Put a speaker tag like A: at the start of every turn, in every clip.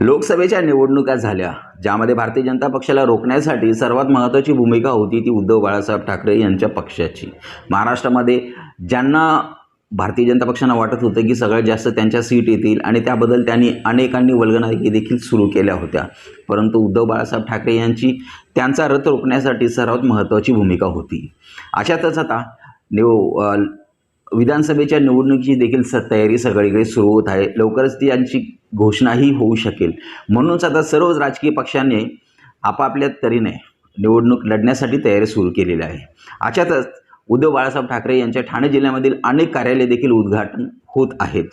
A: लोकसभेच्या निवडणुका झाल्या ज्यामध्ये भारतीय जनता पक्षाला रोखण्यासाठी सर्वात महत्त्वाची भूमिका होती ती उद्धव बाळासाहेब ठाकरे यांच्या पक्षाची. महाराष्ट्रामध्ये ज्यांना भारतीय जनता पक्षांना वाटत होतं की सगळ्यात जास्त त्यांच्या सीट येतील आणि त्याबद्दल त्यांनी अनेकांनी वल्गनायकी देखील सुरू केल्या होत्या. परंतु उद्धव बाळासाहेब ठाकरे यांची त्यांचा रथ रोखण्यासाठी सर्वात महत्त्वाची भूमिका होती. अशातच आता निव विधानसभेच्या निवडणुकीची देखील स तयारी सगळीकडे सुरू होत आहे. लवकरच ती यांची घोषणाही होऊ शकेल. म्हणूनच आता सर्वच राजकीय पक्षांनी आपापल्या तऱ्हेने निवडणूक लढण्यासाठी तयारी सुरू केलेली आहे. अशातच उद्धव बाळासाहेब ठाकरे यांच्या ठाणे जिल्ह्यामधील अनेक कार्यालय देखील उद्घाटन होत आहेत.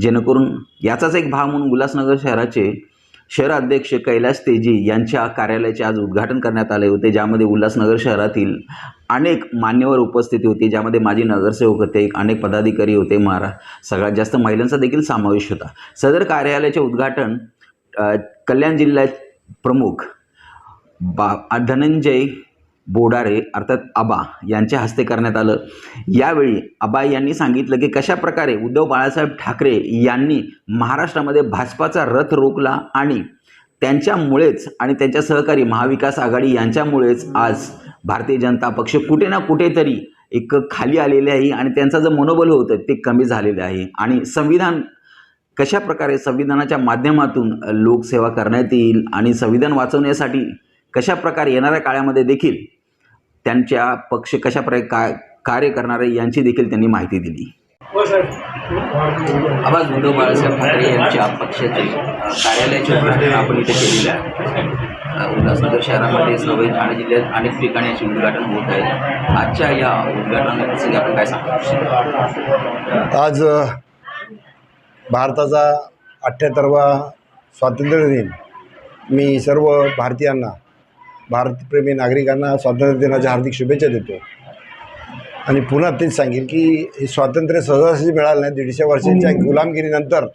A: जेणेकरून याचाच एक भाग म्हणून उल्हासनगर शहराचे शहराध्यक्ष कैलास तेजी यांच्या कार्यालयाचे आज उद्घाटन करण्यात आले होते ज्यामध्ये उल्हासनगर शहरातील अनेक मान्यवर उपस्थिती होती ज्यामध्ये माजी नगरसेवक होते अनेक पदाधिकारी होते. महारा सगळ्यात जास्त महिलांचा देखील समावेश होता. सदर कार्यालयाचे उद्घाटन कल्याण जिल्ह्यात प्रमुख बा धनंजय बोडारे अर्थात आबा यांच्या हस्ते करण्यात आलं. यावेळी आबा यांनी सांगितलं की कशा प्रकारे उद्धव बाळासाहेब ठाकरे यांनी महाराष्ट्रामध्ये भाजपाचा रथ रोखला आणि त्यांच्यामुळेच आणि त्यांच्या सहकारी महाविकास आघाडी यांच्यामुळेच आज भारतीय जनता पक्ष कुठे ना कुठेतरी एक खाली आलेले आहे आणि त्यांचं जे मनोबल होतं ते कमी झालेलं आहे. आणि संविधान कशा प्रकारे संविधानाच्या माध्यमातून लोकसेवा करण्यात येईल आणि संविधान वाचवण्यासाठी कशा प्रकारे येणाऱ्या काळामध्ये देखील त्यांच्या पक्ष कशा प्रकारे का कार्य करणार आहे यांची देखील त्यांनी माहिती दिली. आवाज उद्धव बाळासाहेब ठाकरे यांच्या पक्षाचे कार्यालयाचे उद्घाटन आपण इथे केलेलं आहे. उल्हासनगर शहरामध्ये नवे ठाणे जिल्ह्यात अनेक ठिकाणी याचे उद्घाटन होत आहे. आजच्या या उद्घाटनाप्रसंगी आपण काय सांगतो
B: आज भारताचा अठ्ठ्याहत्तरवा स्वातंत्र्य दिन. मी सर्व भारतीयांना भारतप्रेमी नागरिकांना स्वातंत्र्य दिनाच्या हार्दिक शुभेच्छा देतो. आणि पुन्हा तेच सांगेल की हे स्वातंत्र्य सहजासहजी मिळालं नाही. दीडशे वर्षांच्या गुलामगिरीनंतर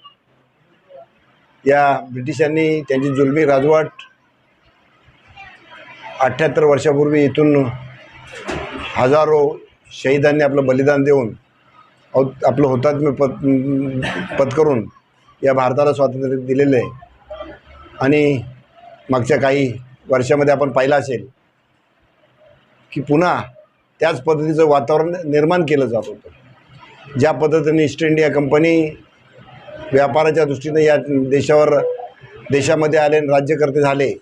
B: या ब्रिटिशांनी त्यांची जुलमी राजवट अठ्ठ्याहत्तर वर्षापूर्वी इथून हजारो शहीदांनी आपलं बलिदान देऊन आपलं हुतात्म्य पद पत्करून या भारताला स्वातंत्र्य दिलेलं आहे. आणि मागच्या काही वर्षामध्ये आपण पाहिलं असेल की पुन्हा त्याच पद्धतीचं वातावरण निर्माण केलं जात होतं. ज्या पद्धतीने ईस्ट इंडिया कंपनी व्यापाराच्या दृष्टीने या देशावर देशामध्ये आले आणि राज्यकर्ते झाले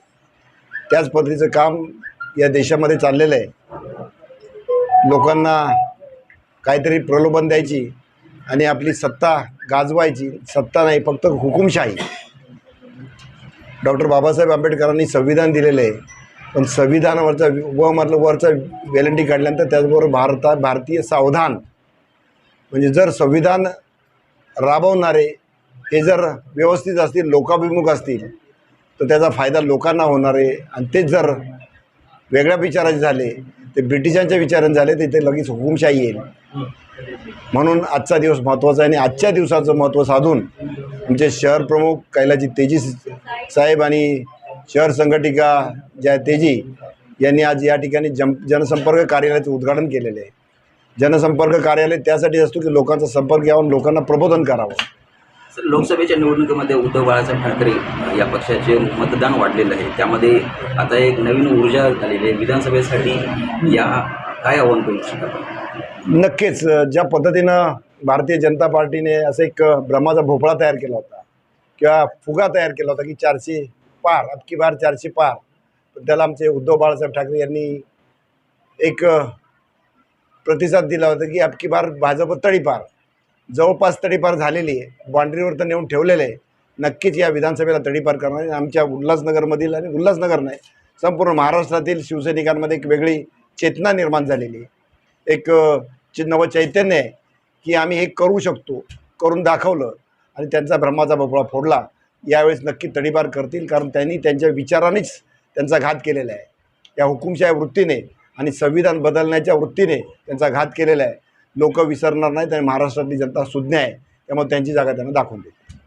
B: त्याच पद्धतीचं काम या देशामध्ये चाललेलं आहे. लोकांना काहीतरी प्रलोभन द्यायची आणि आपली सत्ता गाजवायची. सत्ता नाही फक्त हुकुमशाही. डॉक्टर बाबासाहेब आंबेडकरांनी संविधान दिलेलं आहे. पण संविधानावरचा व मधलं वरचा वेलंटी काढल्यानंतर त्याचबरोबर भारता भारतीय सावधान. म्हणजे जर संविधान राबवणारे हे जर व्यवस्थित असतील लोकाभिमुख असतील तर त्याचा फायदा लोकांना होणार आहे. आणि तेच जर वेगळ्या विचाराचे झाले ते ब्रिटिशांच्या विचाराने झाले तर इथे लगेच हुकुमशाही येईल. म्हणून आजचा दिवस महत्त्वाचा आहे आणि आजच्या दिवसाचं महत्त्व साधून आमचे शहर प्रमुख कैलाजी तेजी साहेब आणि शहर संघटिका ज्या तेजी यांनी आज या ठिकाणी जम जनसंपर्क कार्यालयाचं उद्घाटन केलेलं आहे. जनसंपर्क कार्यालय त्यासाठी असतो की लोकांचा संपर्क यावून लोकांना प्रबोधन करावं.
A: सर लोकसभेच्या निवडणुकीमध्ये उद्धव बाळासाहेब ठाकरे या पक्षाचे मतदान वाढलेलं आहे. त्यामध्ये आता एक नवीन ऊर्जा झालेली आहे. विधानसभेसाठी या काय आव्हान करू शकतात
B: नक्कीच ज्या पद्धतीनं भारतीय जनता पार्टीने असं एक भ्रमाचा भोपळा तयार केला होता किंवा फुगा तयार केला होता की चारशे पार अबकी बार चारशे पार. पण त्याला आमचे उद्धव बाळासाहेब ठाकरे यांनी एक प्रतिसाद दिला होता की अबकी बार भाजप तडीपार. जवळपास तडीपार झालेली आहे. बाँड्रीवर तर नेऊन ठेवलेलं आहे. नक्कीच या विधानसभेला तडीपार करणार आणि आमच्या उल्हासनगरमधील आणि उल्हासनगर नाही संपूर्ण महाराष्ट्रातील शिवसैनिकांमध्ये एक वेगळी चेतना निर्माण झालेली आहे. एक अ, नवं चैतन्य आहे की आम्ही हे करू शकतो करून दाखवलं. आणि त्यांचा ब्रह्माचा भोपळा फोडला यावेळेस नक्की तडीबार करतील कारण त्यांनी त्यांच्या विचारानेच त्यांचा घात केलेला आहे. या हुकुमशाही वृत्तीने आणि संविधान बदलण्याच्या वृत्तीने त्यांचा घात केलेला आहे. लोक विसरणार नाहीत आणि महाराष्ट्रातली जनता सुज्ञ आहे. त्यामुळे त्यांची जागा त्यांना दाखवून देते